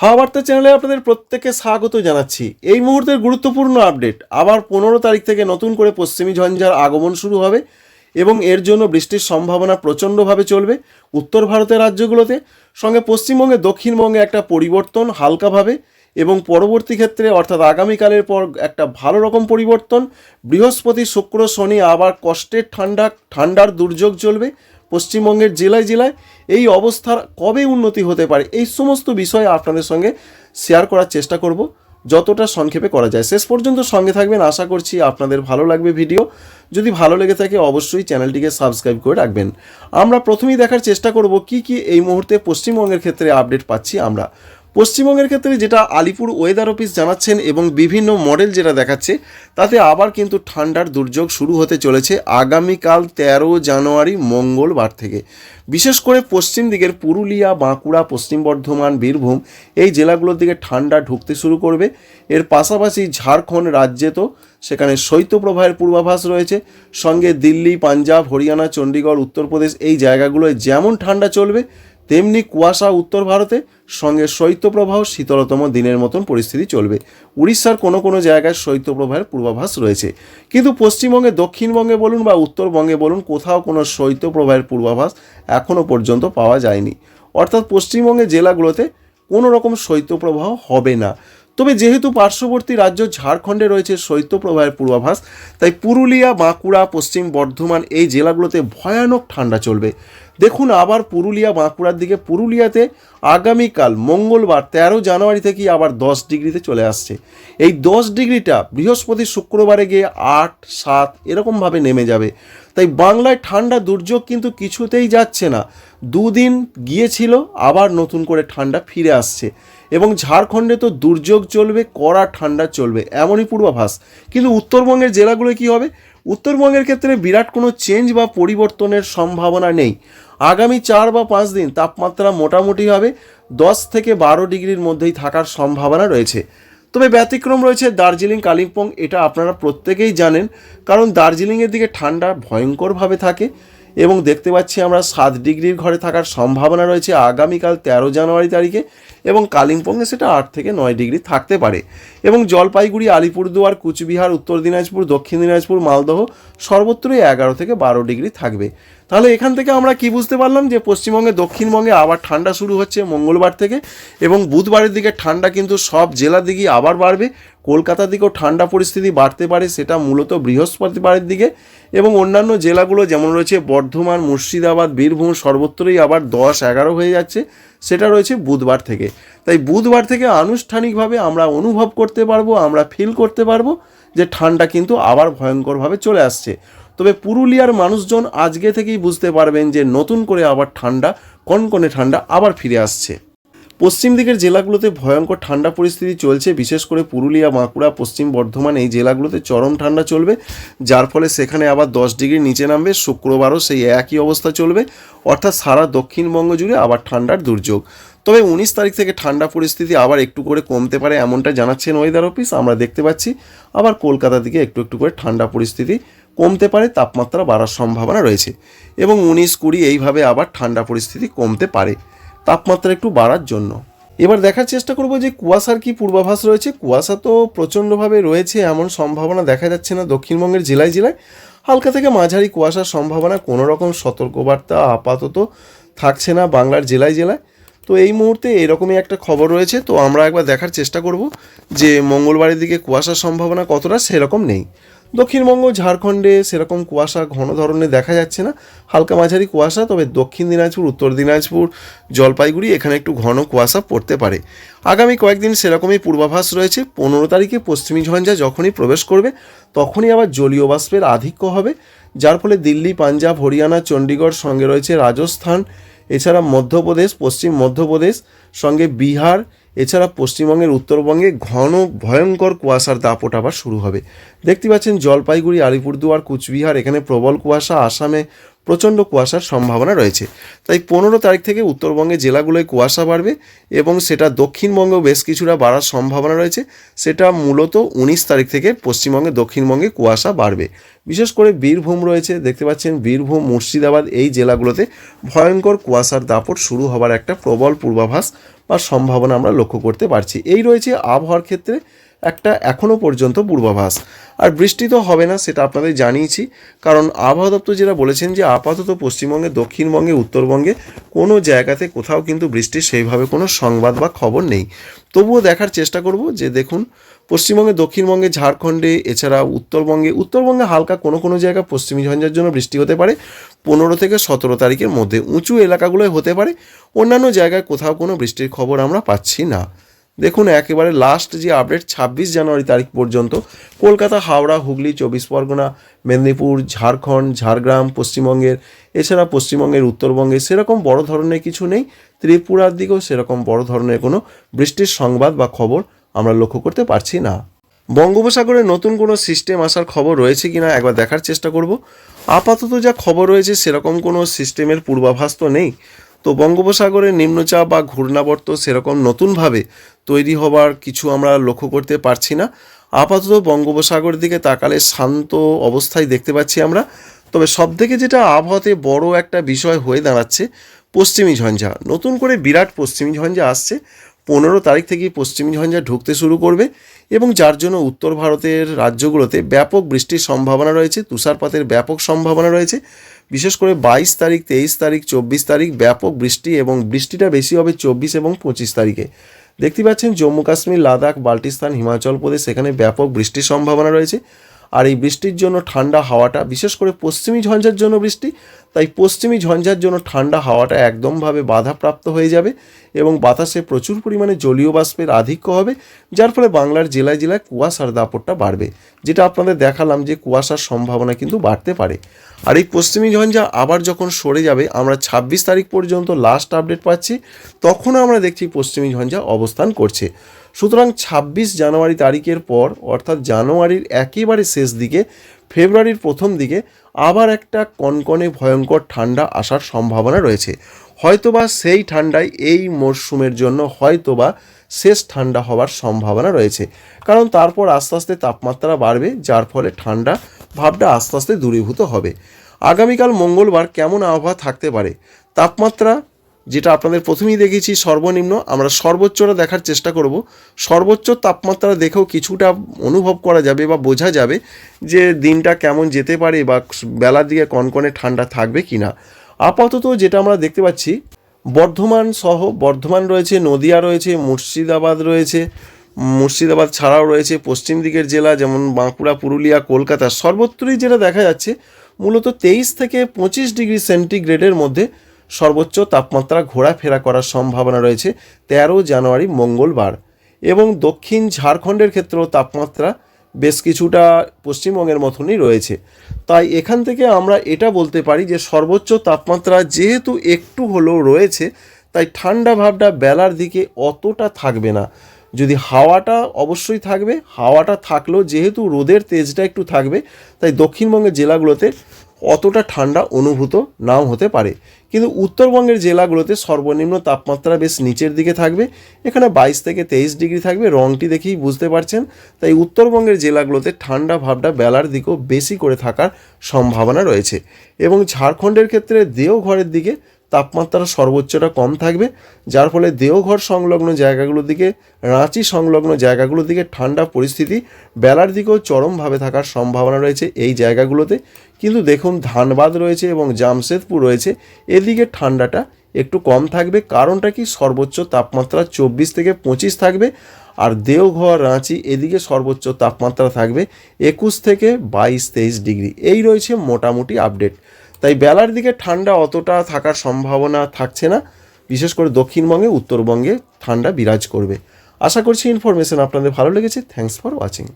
হাওয়া বার্তা চ্যানেলে আপনাদের প্রত্যেককে স্বাগত জানাচ্ছি। এই মুহূর্তের গুরুত্বপূর্ণ আপডেট, আবার পনেরো তারিখ থেকে নতুন করে পশ্চিমী ঝঞ্ঝার আগমন শুরু হবে এবং এর জন্য বৃষ্টির সম্ভাবনা প্রচণ্ডভাবে চলবে উত্তর ভারতের রাজ্যগুলোতে। সঙ্গে পশ্চিমবঙ্গে দক্ষিণবঙ্গে একটা পরিবর্তন হালকাভাবে এবং পরবর্তী ক্ষেত্রে অর্থাৎ আগামীকালের পর একটা ভালো রকম পরিবর্তন। বৃহস্পতি, শুক্র, শনি আবার কষ্টের ঠান্ডা, ঠান্ডার দুর্যোগ চলবে। পশ্চিমবঙ্গের জেলায় জেলায় এই অবস্থার কবে উন্নতি হতে পারে, এই সমস্ত বিষয় আপনাদের সঙ্গে শেয়ার করার চেষ্টা করব, যতটা সংক্ষেপে করা যায়। শেষ পর্যন্ত সঙ্গে থাকবেন, আশা করছি আপনাদের ভালো লাগবে ভিডিও যদি ভালো লেগে থাকে, অবশ্যই চ্যানেলটিকে সাবস্ক্রাইব করে রাখবেন। আমরা প্রথমেই দেখার চেষ্টা করব, কি কি এই মুহূর্তে পশ্চিমবঙ্গের ক্ষেত্রে আপডেট পাচ্ছি আমরা। পশ্চিমবঙ্গের ক্ষেত্রে যেটা আলিপুর ওয়েদার অফিস জানাচ্ছেন এবং বিভিন্ন মডেল যেটা দেখাচ্ছে, তাতে আবার কিন্তু ঠান্ডার দুর্যোগ শুরু হতে চলেছে আগামীকাল তেরো জানুয়ারি মঙ্গলবার থেকে। বিশেষ করে পশ্চিম দিকের পুরুলিয়া, বাঁকুড়া, পশ্চিম বর্ধমান, বীরভূম এই জেলাগুলোর দিকে ঠান্ডা ঢুকতে শুরু করবে। এর পাশাপাশি ঝাড়খণ্ড রাজ্যে তো সেখানে শৈত্যপ্রবাহের পূর্বাভাস রয়েছে। সঙ্গে দিল্লি, পাঞ্জাব, হরিয়ানা চণ্ডীগড় উত্তরপ্রদেশ এই জায়গাগুলোয় যেমন ঠান্ডা চলবে তেমনি কুয়াশা উত্তর ভারতে সঙ্গে শৈত্যপ্রবাহ শীতলতম দিনের মতন পরিস্থিতি চলবে। উড়িষ্যার কোনো কোনো জায়গায় শৈত্যপ্রবাহের পূর্বাভাস রয়েছে। কিন্তু পশ্চিমবঙ্গে, দক্ষিণবঙ্গে বলুন বা উত্তরবঙ্গে বলুন, কোথাও কোনো শৈত্যপ্রবাহের পূর্বাভাস এখনও পর্যন্ত পাওয়া যায়নি। অর্থাৎ পশ্চিমবঙ্গের জেলাগুলোতে কোনো রকম শৈত্যপ্রবাহ হবে না। তবে যেহেতু পার্শ্ববর্তী রাজ্য ঝাড়খণ্ডে রয়েছে শৈত্যপ্রবাহের পূর্বাভাস, তাই পুরুলিয়া, বাঁকুড়া, পশ্চিম বর্ধমান এই জেলাগুলোতে ভয়ানক ঠান্ডা চলবে। দেখুন আবার পুরুলিয়া, বাঁকুড়ার দিকে। পুরুলিয়াতে আগামীকাল মঙ্গলবার তেরো জানুয়ারি থেকেই আবার দশ ডিগ্রিতে চলে আসছে। এই দশ ডিগ্রিটা বৃহস্পতি শুক্রবারে গিয়ে আট, সাত এরকমভাবে নেমে যাবে। তাই বাংলায় ঠান্ডা দুর্যোগ কিন্তু কিছুতেই যাচ্ছে না। দুদিন গিয়েছিল, আবার নতুন করে ঠান্ডা ফিরে আসছে। এবং ঝাড়খণ্ডে তো দুর্যোগ চলবে, কড়া ঠান্ডা চলবে, এমনই পূর্বাভাস। কিন্তু উত্তরবঙ্গের জেলাগুলো কি হবে? উত্তরবঙ্গের ক্ষেত্রে বিরাট কোনো চেঞ্জ বা পরিবর্তনের সম্ভাবনা নেই। আগামী চার বা পাঁচ দিন তাপমাত্রা মোটামুটি হবে দশ থেকে বারো ডিগ্রির মধ্যেই থাকার সম্ভাবনা রয়েছে। তবে ব্যতিক্রম রয়েছে দার্জিলিং, কালিম্পং, এটা আপনারা প্রত্যেকেই জানেন, কারণ দার্জিলিংয়ের দিকে ঠান্ডা ভয়ঙ্করভাবে থাকে। এবং দেখতে পাচ্ছি আমরা সাত ডিগ্রির ঘরে থাকার সম্ভাবনা রয়েছে আগামীকাল তেরো জানুয়ারি তারিখে এবং কালিম্পংয়ে সেটা আট থেকে নয় ডিগ্রি থাকতে পারে। এবং জলপাইগুড়ি, আলিপুরদুয়ার, কুচবিহার, উত্তর দিনাজপুর, দক্ষিণ দিনাজপুর, মালদহ সর্বত্রই এগারো থেকে বারো ডিগ্রি থাকবে। তাহলে এখান থেকে আমরা কি বুঝতে পারলাম যে পশ্চিমবঙ্গে, দক্ষিণবঙ্গে আবার ঠান্ডা শুরু হচ্ছে মঙ্গলবার থেকে এবং বুধবারের দিকে ঠান্ডা কিন্তু সব জেলার দিকেই আবার বাড়বে। কলকাতার দিকেও ঠান্ডা পরিস্থিতি বাড়তে পারে, সেটা মূলত বৃহস্পতিবারের দিকে এবং অন্যান্য জেলাগুলো যেমন রয়েছে বর্ধমান, মুর্শিদাবাদ, বীরভূম, সর্বত্রই আবার দশ এগারো হয়ে যাচ্ছে, সেটা রয়েছে বুধবার থেকে। তাই বুধবার থেকে আনুষ্ঠানিকভাবে আমরা অনুভব করতে পারব, আমরা ফিল করতে পারব যে ঠান্ডা কিন্তু আবার ভয়ঙ্করভাবে চলে আসছে। তবে পুরুলিয়ার মানুষজন আজকে থেকেই বুঝতে পারবেন যে নতুন করে আবার ঠান্ডা, কনকনে ঠান্ডা আবার ফিরে আসছে। পশ্চিম দিকের জেলাগুলোতে ভয়ঙ্কর ঠান্ডা পরিস্থিতি চলছে, বিশেষ করে পুরুলিয়া, বাঁকুড়া, পশ্চিম বর্ধমান, এই জেলাগুলোতে চরম ঠান্ডা চলবে। যার ফলে সেখানে আবার দশ ডিগ্রির নিচে নামবে, শুক্রবারও সেই একই অবস্থা চলবে। অর্থাৎ সারা দক্ষিণবঙ্গ জুড়ে আবার ঠান্ডার দুর্যোগ। তবে উনিশ তারিখ থেকে ঠান্ডা পরিস্থিতি আবার একটু করে কমতে পারে, এমনটা জানাচ্ছেন ওয়েদার অফিস। আমরা দেখতে পাচ্ছি, আবার কলকাতা দিকে একটু একটু করে ঠান্ডা পরিস্থিতি কমতে পারে, তাপমাত্রা বাড়ার সম্ভাবনা রয়েছে। এবং উনিশ কুড়ি এইভাবে আবার ঠান্ডা পরিস্থিতি কমতে পারে, তাপমাত্রা একটু বাড়ার জন্য। এবার দেখার চেষ্টা করব যে কুয়াশার কি পূর্বাভাস রয়েছে। কুয়াশা তো প্রচণ্ডভাবে রয়েছে, এমন সম্ভাবনা দেখা যাচ্ছে না দক্ষিণবঙ্গের জেলায় জেলায়। হালকা থেকে মাঝারি কুয়াশার সম্ভাবনা, কোনো রকম সতর্কবার্তা আপাতত থাকছে না বাংলার জেলায় জেলায়। তো এই মুহূর্তে এরকমই একটা খবর রয়েছে, তো আমরা একবার দেখার চেষ্টা করব যে মঙ্গলবারের দিকে কুয়াশার সম্ভাবনা কতটা সেরকম নেই। দক্ষিণবঙ্গ, ঝাড়খণ্ডে সেরকম কুয়াশা ঘন ধরনের দেখা যাচ্ছে না। হালকা মাঝারি কুয়াশা, তবে দক্ষিণ দিনাজপুর, উত্তর দিনাজপুর, জলপাইগুড়ি, এখানে একটু ঘন কুয়াশা পড়তে পারে। আগামী কয়েকদিন সেরকমই পূর্বাভাস রয়েছে। পনেরো তারিখে পশ্চিমী ঝঞ্ঝা যখনই প্রবেশ করবে, তখনই আবার জলীয় বাষ্পের আধিক্য হবে। যার ফলে দিল্লি, পাঞ্জাব, হরিয়ানা, চণ্ডীগড় সঙ্গে রয়েছে রাজস্থান, এছাড়া মধ্যপ্রদেশ, পশ্চিম মধ্যপ্রদেশ, সঙ্গে বিহার এছাড়া পশ্চিমবঙ্গের উত্তরবঙ্গে ঘন ভয়ঙ্কর কুয়াশার দাপট আবার শুরু হবে। দেখতে পাচ্ছেন জলপাইগুড়ি, আলিপুরদুয়ার, কুচবিহার, এখানে প্রবল কুয়াশা। আসামে প্রচণ্ড কুয়াশার সম্ভাবনা রয়েছে। তাই পনেরো তারিখ থেকে উত্তরবঙ্গে জেলাগুলোয় কুয়াশা বাড়বে এবং সেটা দক্ষিণবঙ্গেও বেশ কিছুটা বাড়ার সম্ভাবনা রয়েছে। সেটা মূলত উনিশ তারিখ থেকে পশ্চিমবঙ্গে দক্ষিণবঙ্গে কুয়াশা বাড়বে। বিশেষ করে বীরভূম রয়েছে, দেখতে পাচ্ছেন বীরভূম, মুর্শিদাবাদ এই জেলাগুলোতে ভয়ঙ্কর কুয়াশার দাপট শুরু হবার একটা প্রবল পূর্বাভাস বা সম্ভাবনা আমরা লক্ষ্য করতে পারছি। এই রয়েছে আবহাওয়ার ক্ষেত্রে একটা এখনও পর্যন্ত পূর্বাভাস। আর বৃষ্টি তো হবে না, সেটা আপনাদের জানিয়েছি। কারণ আবহাওয়া দপ্তর যেটা বলেছেন যে, আপাতত পশ্চিমবঙ্গে, দক্ষিণবঙ্গে, উত্তরবঙ্গে কোনো জায়গাতে কোথাও কিন্তু বৃষ্টির সেইভাবে কোনো সংবাদ বা খবর নেই। তবুও দেখার চেষ্টা করব যে, দেখুন, পশ্চিমবঙ্গে, দক্ষিণবঙ্গে, ঝাড়খণ্ডে এছাড়া উত্তরবঙ্গে উত্তরবঙ্গে হালকা কোনো কোনো জায়গা পশ্চিমী ঝঞ্ঝার জন্য বৃষ্টি হতে পারে। পনেরো থেকে সতেরো তারিখের মধ্যে উঁচু এলাকাগুলোয় হতে পারে। অন্যান্য জায়গায় কোথাও কোনো বৃষ্টির খবর আমরা পাচ্ছি না। দেখুন, একেবারে লাস্ট যে আপডেট ছাব্বিশ জানুয়ারি তারিখ পর্যন্ত কলকাতা, হাওড়া, হুগলি, চব্বিশ পরগনা, মেদিনীপুর, ঝাড়খণ্ড, ঝাড়গ্রাম, পশ্চিমবঙ্গের, এছাড়া পশ্চিমবঙ্গের, উত্তরবঙ্গে সেরকম বড় ধরনের কিছু নেই। ত্রিপুরার দিকেও সেরকম বড় ধরনের কোনো বৃষ্টির সংবাদ বা খবর আমরা লক্ষ্য করতে পারছি না। বঙ্গোপসাগরে নতুন কোনো সিস্টেম আসার খবর রয়েছে কিনা একবার দেখার চেষ্টা করব। আপাতত যা খবর রয়েছে, সেরকম কোনো সিস্টেমের পূর্বাভাস তো নেই। তো বঙ্গোপসাগরের নিম্নচাপ বা ঘূর্ণাবর্ত সেরকম নতুনভাবে তৈরি হবার কিছু আমরা লক্ষ্য করতে পারছি না। আপাতত বঙ্গোপসাগরের দিকে তাকালে শান্ত অবস্থায় দেখতে পাচ্ছি আমরা। তবে সব থেকে যেটা আবহাওয়াতে বড় একটা বিষয় হয়ে দাঁড়াচ্ছে, পশ্চিমী ঝঞ্ঝা। নতুন করে বিরাট পশ্চিমী ঝঞ্ঝা আসছে। পনেরো তারিখ থেকেই পশ্চিমী ঝঞ্ঝা ঢুকতে শুরু করবে এবং যার জন্য উত্তর ভারতের রাজ্যগুলোতে ব্যাপক বৃষ্টির সম্ভাবনা রয়েছে, তুষারপাতের ব্যাপক সম্ভাবনা রয়েছে। বিশেষ করে বাইশ তারিখ, তেইশ তারিখ, চব্বিশ তারিখ ব্যাপক বৃষ্টি এবং বৃষ্টিটা বেশি হবে চব্বিশ এবং পঁচিশ তারিখে। দেখতে পাচ্ছেন জম্মু কাশ্মীর, লাদাখ, বাল্টিস্তান, হিমাচল প্রদেশ, সেখানে ব্যাপক বৃষ্টির সম্ভাবনা রয়েছে। আর এই বৃষ্টির জন্য ঠান্ডা হাওয়াটা, বিশেষ করে পশ্চিমী ঝঞ্ঝার জন্য বৃষ্টি, তাই পশ্চিমী ঝঞ্ঝার জন্য ঠান্ডা হাওয়াটা একদমভাবে বাধাপ্রাপ্ত হয়ে যাবে এবং বাতাসে প্রচুর পরিমাণে জলীয় বাষ্পের আধিক্য হবে, যার ফলে বাংলার জেলায় জেলায় কুয়াশার দাপটটা বাড়বে। যেটা আপনাদের দেখালাম যে কুয়াশার সম্ভাবনা কিন্তু বাড়তে পারে। আর এই পশ্চিমী ঝঞ্ঝা আবার যখন সরে যাবে, আমরা ছাব্বিশ তারিখ পর্যন্ত লাস্ট আপডেট পাচ্ছি, তখনও আমরা দেখছি পশ্চিমী ঝঞ্ঝা অবস্থান করছে। সুতরাং ছাব্বিশ জানুয়ারি তারিখের পর, অর্থাৎ জানুয়ারির একেবারে শেষ দিকে, ফেব্রুয়ারির প্রথম দিকে, আবার একটা কনকনে ভয়ঙ্কর ঠান্ডা আসার সম্ভাবনা রয়েছে। হয়তোবা সেই ঠান্ডায় এই মরশুমের জন্য হয়তোবা শেষ ঠান্ডা হওয়ার সম্ভাবনা রয়েছে। কারণ তারপর আস্তে আস্তে তাপমাত্রা বাড়বে, যার ফলে ঠান্ডা ভাবটা আস্তে আস্তে দূরীভূত হবে। আগামীকাল মঙ্গলবার কেমন আবহাওয়া থাকতে পারে? তাপমাত্রা, যেটা আপনাদের প্রথমেই দেখেছি, সর্বনিম্ন, আমরা সর্বোচ্চটা দেখার চেষ্টা করব। সর্বোচ্চ তাপমাত্রা দেখেও কিছুটা অনুভব করা যাবে বা বোঝা যাবে যে দিনটা কেমন যেতে পারে বা বেলার দিকে কনকনে ঠান্ডা থাকবে কি না আপাতত যেটা আমরা দেখতে পাচ্ছি, বর্ধমান সহ বর্ধমান রয়েছে, নদিয়া রয়েছে, মুর্শিদাবাদ রয়েছে মুর্শিদাবাদ ছাড়াও রয়েছে পশ্চিম দিকের জেলা যেমন বাঁকুড়া, পুরুলিয়া, কলকাতা। সর্বত্রই যেটা দেখা যাচ্ছে, মূলত তেইশ থেকে পঁচিশ ডিগ্রি সেন্টিগ্রেডের মধ্যে সর্বোচ্চ তাপমাত্রা ঘোরাফেরা করার সম্ভাবনা রয়েছে তেরো জানুয়ারি, মঙ্গলবার। এবং দক্ষিণ ঝাড়খণ্ডের ক্ষেত্রেও তাপমাত্রা বেশ কিছুটা পশ্চিমবঙ্গের মতনই রয়েছে। তাই এখান থেকে আমরা এটা বলতে পারি যে সর্বোচ্চ তাপমাত্রা যেহেতু একটু হলেও রয়েছে, তাই ঠান্ডা ভাবটা বেলার দিকে অতটা থাকবে না। যদি হাওয়াটা অবশ্যই থাকবে, হাওয়াটা থাকলেও যেহেতু রোদের তেজটা একটু থাকবে, তাই দক্ষিণবঙ্গের জেলাগুলোতে অতটা ঠান্ডা অনুভূত নাও হতে পারে। কিন্তু উত্তরবঙ্গের জেলাগুলোতে সর্বনিম্ন তাপমাত্রা বেশ নিচের দিকে থাকবে, এখানে বাইশ থেকে তেইশ ডিগ্রি থাকবে, রংটি দেখেই বুঝতে পারছেন। তাই উত্তরবঙ্গের জেলাগুলোতে ঠান্ডা ভাবটা বেলার দিকেও বেশি করে থাকার সম্ভাবনা রয়েছে। এবং ঝাড়খণ্ডের ক্ষেত্রে দেওঘরের দিকে তাপমাত্রা সর্বোচ্চটা কম থাকবে, যার ফলে দেওঘর সংলগ্ন জায়গাগুলোর দিকে, রাঁচি সংলগ্ন জায়গাগুলোর দিকে ঠান্ডা পরিস্থিতি বেলার দিকেও চরমভাবে থাকার সম্ভাবনা রয়েছে এই জায়গাগুলোতে। কিন্তু দেখুন, ধানবাদ রয়েছে এবং জামশেদপুর রয়েছে, এদিকে ঠান্ডাটা একটু কম থাকবে, কারণটা কি? সর্বোচ্চ তাপমাত্রা চব্বিশ থেকে পঁচিশ থাকবে, আর দেওঘর, রাঁচি এদিকে সর্বোচ্চ তাপমাত্রা থাকবে একুশ থেকে বাইশ, তেইশ ডিগ্রি। এই রয়েছে মোটামুটি আপডেট। তাই বেলার দিকে ঠান্ডা অতটা থাকার সম্ভাবনা থাকছে না। বিশেষ করে দক্ষিণবঙ্গে, উত্তরবঙ্গে ঠান্ডা বিরাজ করবে। আশা করছি ইনফরমেশন আপনাদের ভালো লেগেছে। Thanks for watching